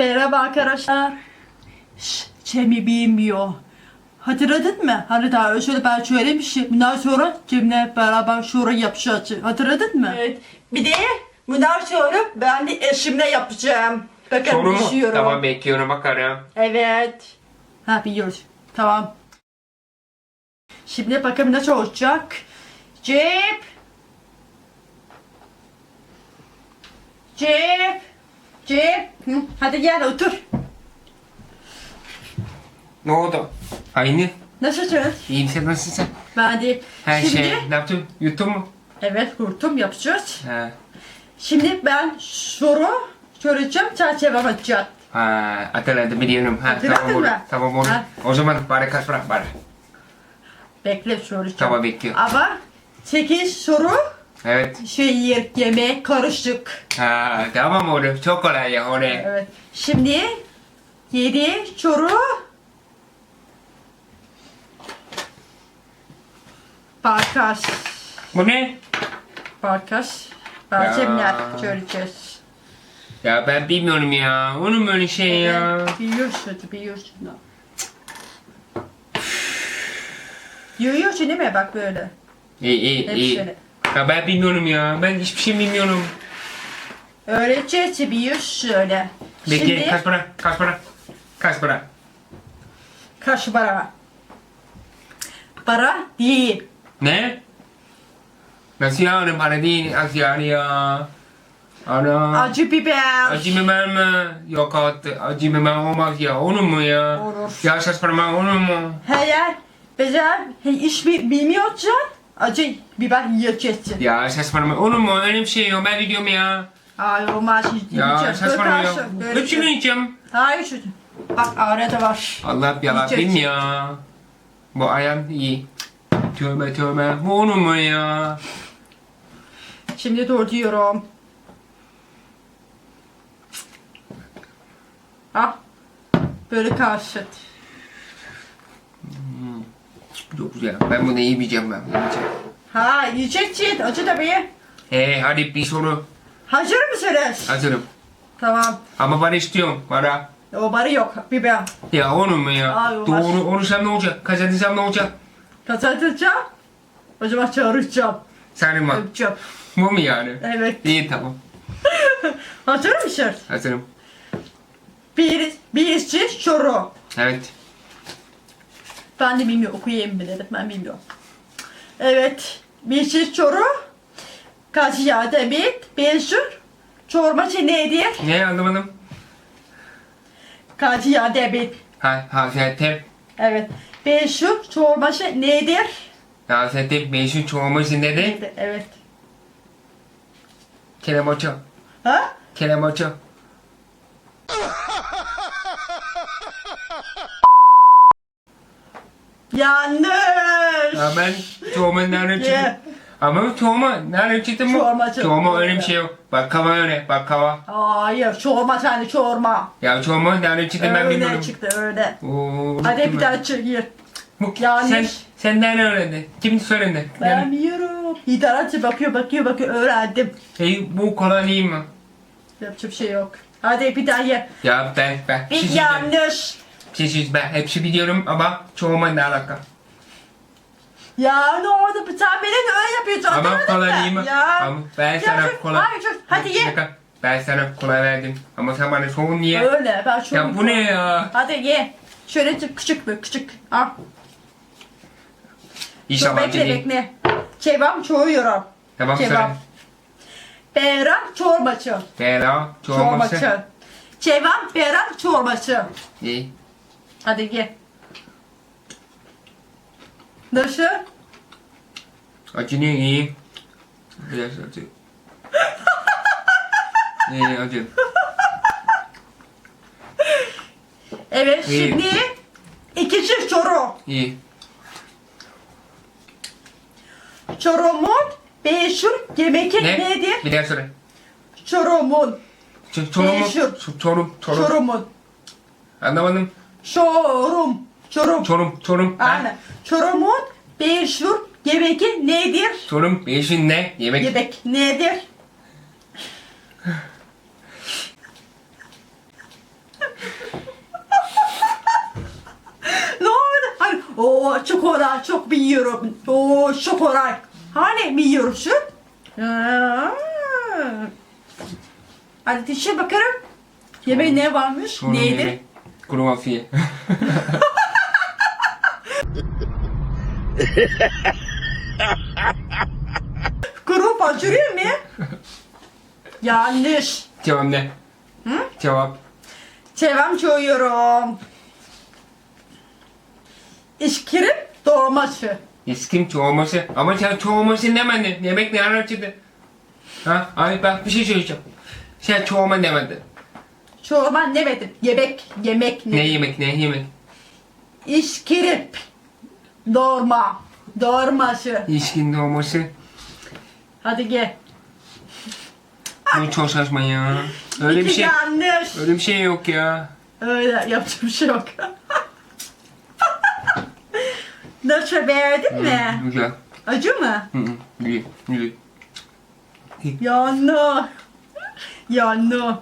Merhaba arkadaşlar. Şş, Cem'i bilmiyor. Hatırladın mı? Hani daha önce ben söylemiştim. Bundan sonra Cem'le beraber şura yapacağız. Hatırladın mı? Evet. Bir de bundan sonra ben de eşimle yapacağım. Bakın Soru mu? düşüyorum. Tamam bekliyorum bakarım. Evet. Ha biliyoruz. Tamam. Şimdi bakalım nasıl olacak. Cep. Cep. Hı, hadi gel otur. Ne oldu? Aynı. Nasılsın? İyiyim sen nasılsın? Ben de Her şimdi şey ne yaptın? Yuttun mu? evet kurtum yapacağız. Ha. Şimdi ben soru soracağım, sen cevap atacaksın. Ha, hatırladım biliyorum. Ha, Hatırladın tamam olur. mı? Tamam olur. Ha. O zaman bari kaç bırak bari. Bekle soracağım. Tamam bekliyorum. Ama 8 soru Evet. şey yer, yemek karışık. Ha, tamam olur. Çok kolay ya oraya. Evet. Şimdi 7 soru Barkas. Bu ne? Barkas. Ya. Balcemler göreceğiz. Ya ben bilmiyorum ya. Olur mu öyle şey ya? Biliyorsun, biliyorsun. Yürüyorsun değil mi? Bak böyle. İyi iyi iyi. Hepsini. Ya ben bilmiyorum ya. Ben hiçbir şey bilmiyorum. Öğreteceğiz biliyorsun öyle. Bekle Şimdi kaç para? Kaç para? Kaç para? kaç para? Para değil. Ne? Nasıl yani para değil? Nasıl yani ya? Ana. Acı biber. Acı biber mi? Yok artık acı biber olmaz ya. Olur mu ya? Olur. Ya saç parmağı olur mu? Eğer bize hiç bi- bilmiyorsan acı biber yiyeceksin. Ya saç parmağı olur mu? Öyle bir şey yok. Ben biliyorum ya. Ay olmaz Ya yiyeceğiz. saç parmağı yok. Bakarsın, böyle Hepsini şey. yiyeceğim. Hayır çocuğum. Bak arada var. Allah yarabbim Yiyeceksin. ya. Bu ayağım iyi. Tövbe tövbe. Bu olur mu ya? Şimdi dur diyorum. Ah. Böyle karşıt. Çok güzel. Ben bunu yemeyeceğim ben. Yemeyeceğim. Ha yiyeceksin. Acı tabii. Hey hadi bir soru. Hazır mısınız? Hazırım. Tamam. Ama para istiyorum. Para. O bari yok. Biber. Ya olur mu ya? Ay, olmaz. Doğru olursam ne olacak? Kazanırsam ne olacak? Kazanacağım. O zaman çağıracağım. Senin var. Öpeceğim. Bu mu yani? Evet. İyi tamam. Hazır mısın? Hazırım. Bir, birisi soru. Evet. Ben de bilmiyorum. Okuyayım mı dedim. Ben bilmiyorum. Evet. Birisi soru. Kaçıya demit. Bir sür. Çorbası nedir? Ne anlamadım? Kaçıya demit. Ha, Hazreti. Evet. Bir sür. Çorbası nedir? Hazreti meşhur çoğumuzun dedi. Nedir? Evet. Kelemoço. Ha? Kelemoço. Yanlış. Ya ben çoğuma nerede Yeah. çıktı? Ama çoğuma nerede çıktı mı? Çoğumacı. Çoğuma öyle bir şey yok. Bakkava öyle bakkava. Hayır. Çorba sen de çorba. Ya çoğuma nerede çıktı ben bilmiyorum. Öyle çıktı öyle. Oo, Hadi bir daha çık gir. Bu- Yanlış. Sen, sen nereden öğrendin? Kim söyledi? Ben Yani, biliyorum. İdaratçı bakıyor bakıyor bakıyor öğrendim. hey, bu kolay değil mi? Yapacak bir şey yok. Hadi bir daha ye. Ya ben, ben, Bir yanlış. Siz- ben hepsi biliyorum ama çoğuma ne alaka? Ya ne oldu? Sen beni öyle yapıyorsun. Ama anlamadın kolay mı? değil mi? Ya. Ama ben Ya sana dur, kolay... Hayır dur. Hadi Bir ye. dakika. Ben sana kolay verdim. Ama sen bana soğun niye? Öyle ben şu Ya bu ne ya? Hadi ye. Şöyle çık küçük bir küçük. Al. Dur, İnşallah bekle değil. bekle. Kebap çoğuyorum. Tamam Kebap. söyle. Beyran çorbacı. Bela, çoğuması. Çorbacı. Kebap çorbacı. İyi. Hadi ye. Nasıl? Acı ne iyi. Biraz acı. İyi acı. Evet İyi. şimdi ikinci soru. İyi. Çorum'un meşhur yemeği Ne? nedir? Bir daha söyle. Çorum'un. Ç- Çorum? Meşhur. Ç- Çorum, Çorum. Çorum'un. Anlamadım. Çorum. Çorum. Çorum, Çorum. Ha? Aynen. Çorum'un meşhur yemeği nedir? Çorum meşhur ne? Yemek. Yemek nedir? ne oldu? Hani o çok oray, çok biliyorum. O çok oray. Hani biliyorum şu? Ha. Hadi dişe bakarım. Yemeği ne varmış? Çorum Neydi? Yemek. Kuru fasulye. Kuru fasulye mi? Yanlış. Cevap ne? Hı? Cevap. Çevrem çoğuyorum. İşkirim dolması. İskim çoğulması. Ama sen çoğulması demedin. Yemek ne araçıydı? Ha? Ay bak bir şey söyleyeceğim. Sen çoğulma demedin. Çorba demedim. Yemek, yemek Ne ne? yemek ne yemek? İşkirip. Doğurma. Doğurması. İlişkin doğması. Hadi gel. Bu çok saçma ya. Öyle bir İki şey. Yanlış. Öyle bir şey yok ya. Öyle yapacak bir şey yok. Nasıl beğendin mi? Güzel. Acı mı? Hı hı. Güzel. Güzel. Yanlı. Yanlı.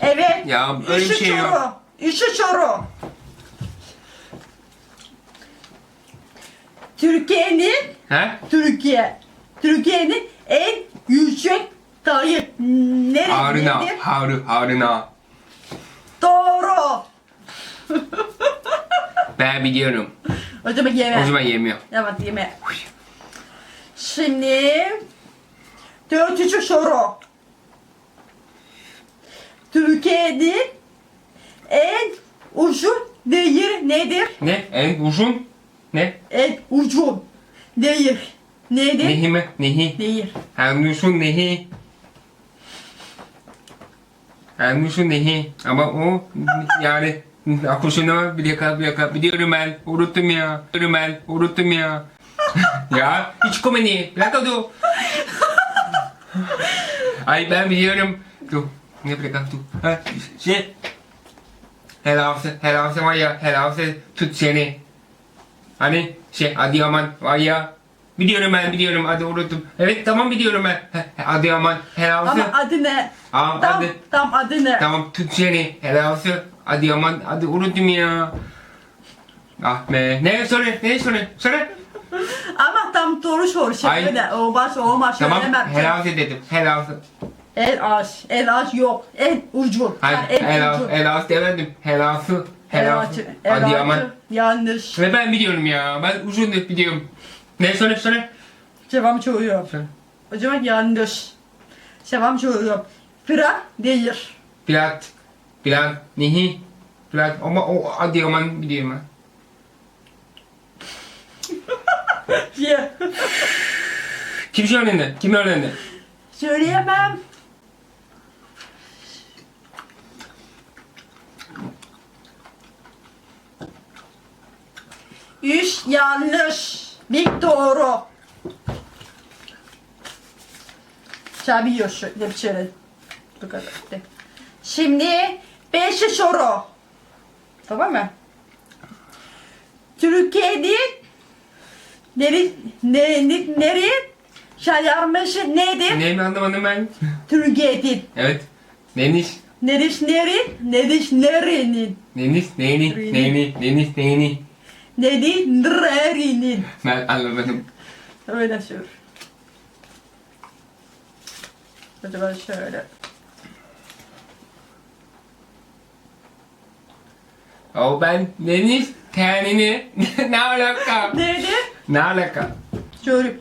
Evet. Ya öyle bir şey yok. çoru. İşi çoru. Türkiye'nin He? Türkiye. Türkiye'nin en yüksek dağı nere, Haruna. nedir? Harı. Haruna. Doğru. Ben biliyorum. O zaman yeme. O zaman yemiyor. Evet yeme. Şimdi dördüncü soru. Türkiye'nin en uzun nehir nedir? Ne? En uzun? Ne? En uzun nehir nedir? Nehi mi? Nehi. Nehir. En uzun nehi. En uzun nehi. Ama o yani dakika bir dakika biliyorum ben unuttum ya biliyorum ben unuttum ya ya hiç komedi dakika dur ay ben biliyorum dur ne bir dakika dur ha, şey helal olsun helal olsun var ya helal olsun tut seni hani şey Adıyaman var ya biliyorum ben biliyorum hadi unuttum evet tamam biliyorum ben He, Adıyaman helal olsun Ama adı ne? Tamam, tam, adı- tam adı ne? Tamam tut seni. Helal olsun. Adıyaman. Hadi unuttum ya. Ah be. Ne söyle? Ne söyle? Söyle. Ama tam doğru soru. Şöyle olmaz olmaz. Tamam. Söylemem. Helal olsun dedim. Helal olsun. En az. En az yok. En uzun. Hayır. Yani en Helal, uzun. helal demedim. Helal. Helal olsun. altı, el Adıyaman. altı. Yanlış. Ve ben biliyorum ya. Ben uzun da biliyorum. Ne söyle söyle. Cevap çoğuyor. Söyle. O zaman yanlış. Cevap çoğuyor. Fırat değil. Pilat. Pilat. Nihi. Pilat. Ama o Adıyaman biliyorum ben. Ye. Kim öğrendi? Kim öğrendi? Söyleyemem. Üç yanlış. Bir doğru. Biliyorsun. Ne bir şey. Bu kadar. Şimdi beş soru. Tamam mı? Türkiye'nin nere, nere, nere şaşırması nedir? Neyimi anlamadım ben? Türkiye'nin. Evet. Neniş. Neriş neri? Neriş nerenin? Neniş. Neyni. Neyni. Neniş. Neyni. Neri nerinin? Ben anlamadım. Öyle sür. Acaba şöyle. O ben Deniz tenini ne alaka? Neydi? Ne alaka? Şöyle.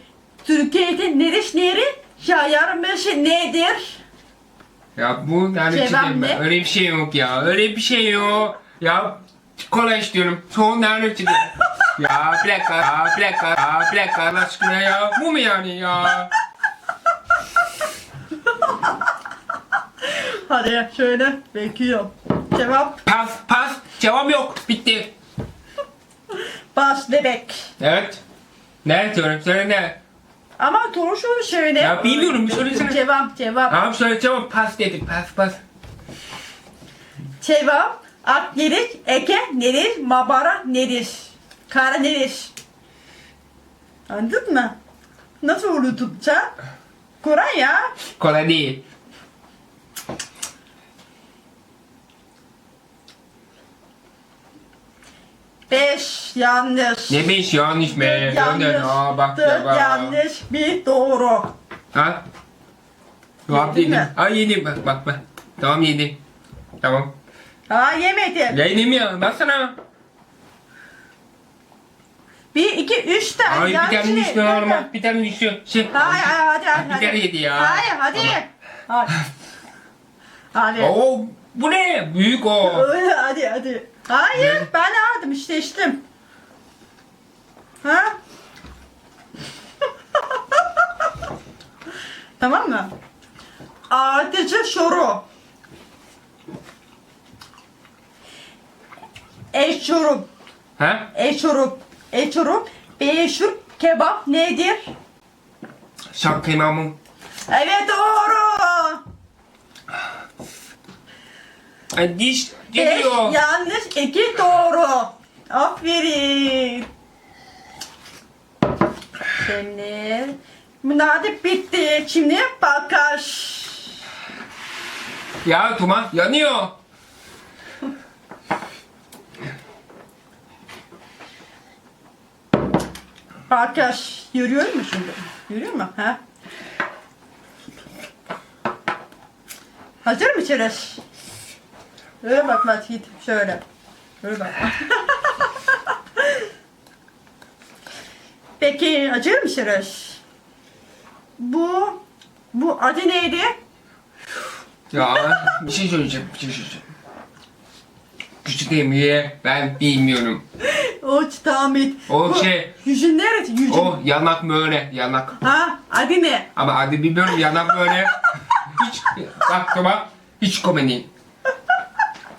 Türkiye'de neriş neri? Şaşırması nedir? Ya bu yani Cevap ne? öyle bir şey yok ya. Öyle bir şey yok. Ya kola istiyorum. Son nerede çıktı? ya bir dakika, ya bir dakika, ya bir dakika Allah aşkına ya. Bu mu yani ya? Hadi şöyle bekliyorum. Cevap Pas, pas. Cevap yok. Bitti. bas bebek. Evet. Ne söyle, söyle ne? Ama soru söyle. Ya bilmiyorum, bir söylesene. Cevap cevap. Tamam söyle cevap pas dedik. Pas, pas. Cevap Akdeniz, Ege nedir? Mabara nedir? Karadeniz. Anladın mı? Nasıl unuttun sen? Kur'an ya. Kolay değil. Beş yanlış. Ne beş yanlış? Dört Gönder. Aa bak ya Dört bak. yanlış, bir doğru. Ha? Cevap Yedin yedim. mi? Yedim bak bak bak. Tamam yedim. Tamam. Ha yemedim. Ya. Baksana. Bir, iki, üç tane. Ay bir tane düştü normal. Bir tane düştü. Şey. Hayır, hayır, hadi, hadi. Bir tane yedi ya. Hayır, hadi. Hadi. Hadi. Oo bu ne? Büyük o. Hadi, hadi. Hayır, ben aldım, işte içtim. Ha? tamam mı? Ateşe şoru. Eşorum. Ha? Eşorum. Eşorum. Beşur kebap nedir? Şak kıymamım. Evet doğru. Ay diş Beş gidiyor. yanlış, iki doğru. Aferin. Şimdi da bitti. Şimdi bakış. Ya Tuma yanıyor. Bakış. Yürüyor mu şimdi? Yürüyor mu? Ha? Hazır mı Çereş? Öyle bak git şöyle. Öyle bak. Peki hazır mı Çereş? Bu bu adı neydi? Ya bir şey söyleyeceğim. Bir şey söyleyeceğim. Küçük diye ben bilmiyorum. O tahmin. O Bu şey- Yüzün neresi? Yüzün. O yanak böyle yanak. Ha adı ne? Ama adı bilmiyorum yanak böyle. Hiç bak Tuma hiç komedi.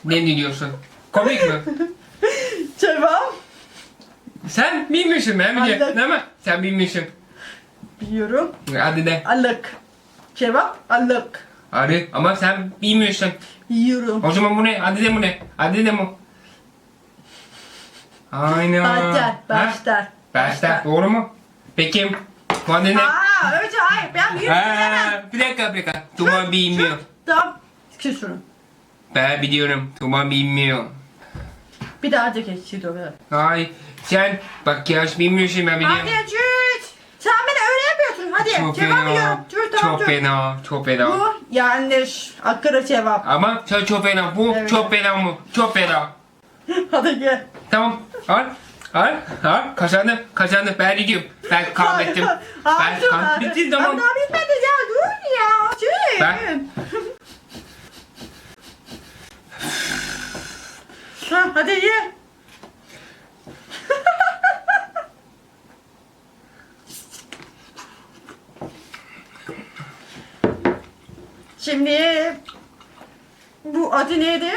Ne diyorsun? Komik mi? Cevap. Sen bilmiyorsun ben biliyorum değil mi? Sen bilmiyorsun. Biliyorum. Adı ne? Alık. Cevap alık. Adı ama sen bilmiyorsun. Biliyorum. O zaman bu ne? Adı ne bu ne? Adı ne bu? Aynen. Başlar. Başlar. Başlar. Doğru mu? Peki adı ne? Aa önce hayır ben biliyorum. Ha, bir dakika bir dakika. Tuma bilmiyor. Tamam. Kes şunu. Ben biliyorum. Tuma bilmiyor. Bir daha da geç. Şimdi öyle. Ay sen bak ya bilmiyorsun ben biliyorum. Hadi Cüt. Sen beni öyle yapıyorsun. Hadi Çok cevap fena. Cüt tamam Çok Cüt. fena. Çok fena. Bu yanlış. Akıra cevap. Ama sen çok fena. Bu Evet. çok fena mı? Çok fena. Hadi gel. Tamam. Al. Al. Al. Kazandım. Kazandım. Ben gidiyorum. Ben kaybettim. ben hayır. bitti tamam. Ama daha bitmedi ya. Dur ya. Cüt. Ben- Ha, hadi ye. Şimdi bu adı neydi?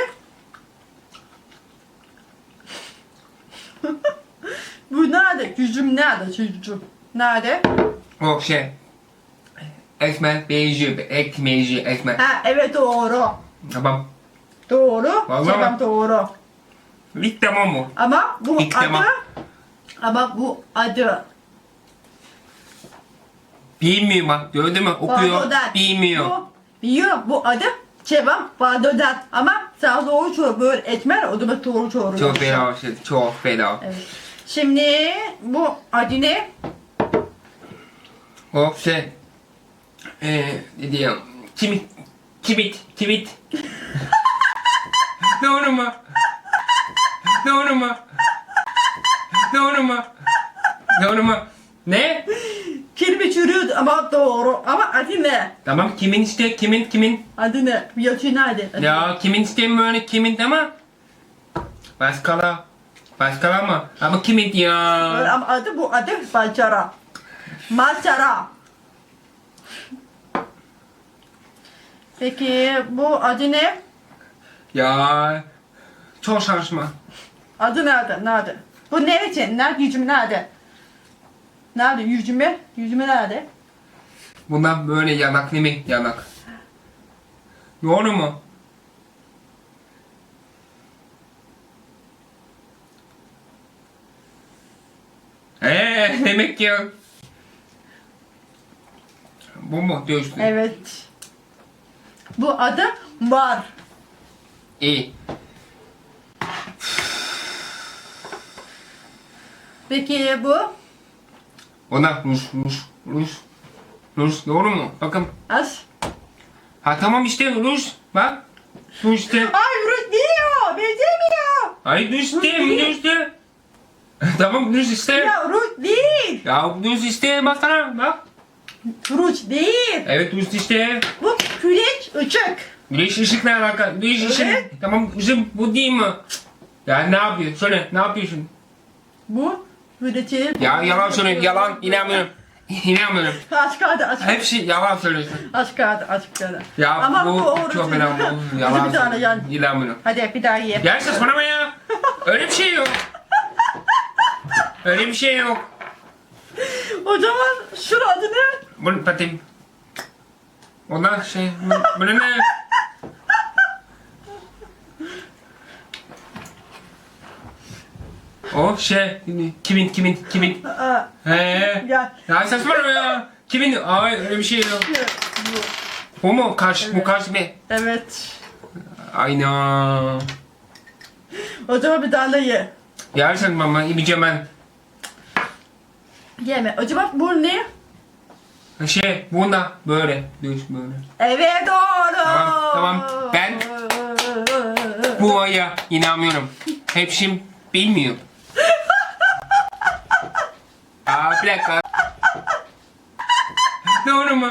bu Yüzüm nerede? Yüzüm. Nerede? O şey. Ekmek benziyor. Ekmeği ekmek. Ha evet doğru. Tamam. Doğru. Vallahi Cevap doğru. Bitti tamam mı? Ama bu İlk adı tamam. ama bu adı Bilmiyor bak. Gördün mü? Okuyor. Bardodat. Bilmiyor. Bu, biliyorum bu adı cevap Bardodat ama sen doğru çoğu böyle etmer o da doğru çoğu. Çok fena. şey, Çok fena. Evet. Şimdi bu adı ne? O şey. Eee ne diyeyim? Kimit. Kimit. Kimit. Doğru mu? Doğru mu? Doğru mu? Doğru mu? Ne? Kelime çürüyordu ama doğru. Ama adı ne? Tamam kimin işte kimin kimin? Adı ne? Yazı nerede? Adı Ya kimin böyle kimin ama? Başkala. Başkala mı? Ama Böyle ya? Ama adı bu adı Macara. Macara. Peki bu adı ne? Ya çok saçma. Adı nerede? Nerede? Bu ne için? Nerede? Yüzümü nerede? Nerede? Yüzümü? Yüzümü nerede? Bundan böyle yanak değil mi? Yanak. Doğru mu? Eee demek ki bu mu diyorsun? Evet. Bu adı var. İyi. Peki bu? Ona Rus, Rus, Rus. Rus doğru mu? Bakın. Az. Ha tamam işte Rus. Bak. Rus işte. Ay Rus değil o. Benzemiyor. Ay Rus değil. Rus işte. Tamam Rus işte. Ya Rus değil. Ya Rus işte baksana bak. Rus değil. Evet Rus işte. Bu güneş ışık. Güneş ışıkla alakalı. Güneş ışık. Evet. Tamam ışık bu değil mi? Ya ne yapıyor? Söyle ne yapıyorsun? Bu güneşin. Ya yalan söyle yalan inanmıyorum. İnanmıyorum. Aç kaldı aç kaldı. Hepsi yalan söylüyorsun. Aç kaldı aç kaldı. Ya Ama bu doğru çok önemli. Bu Yalan bir tane söylüyorsun. yan. İnanmıyorum. Hadi bir daha ye. Ya saçmalama ya. Öyle bir şey yok. Öyle bir şey yok. O zaman şunun adı ne? Bunu patayım. Ondan şey, bu- bunu ne? O şey, kimin, kimin, kimin? Aa, He. gel. Ya saçmalama ya. Kimin? Ay öyle bir şey yok. Bu. Bu mu? Kaş, bu kaş mı? Evet. Aynen. O zaman bir da ye. Yersen mama, yemeyeceğim ben. Yeme. Acaba bu ne? Şey, bunda böyle. Düz böyle. Evet doğru. Tamam, tamam. Ben- Bu aya inanmıyorum. Hepsim bilmiyor. Aa bir dakika. Doğru mu?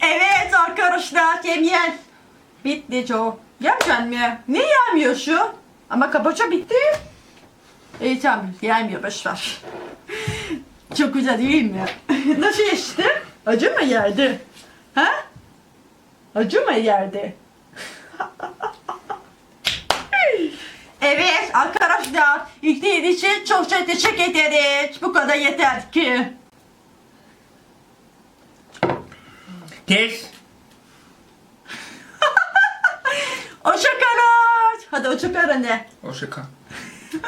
Evet arkadaşlar yemeyen. Bitti çoğu. Yemeyeceksin mi? Niye yemiyorsun? Ama kabaça bitti. İyi tamam yemiyor boşver. Çok güzel değil mi? Nasıl işte? Acı mı yerdi? Ha? Acı mı yerdi? evet arkadaşlar izlediğiniz için çok çok teşekkür ederiz. Bu kadar yeter ki. Tez. Hoşçakalın. Hadi hoşçakalın de. Hoşça kal.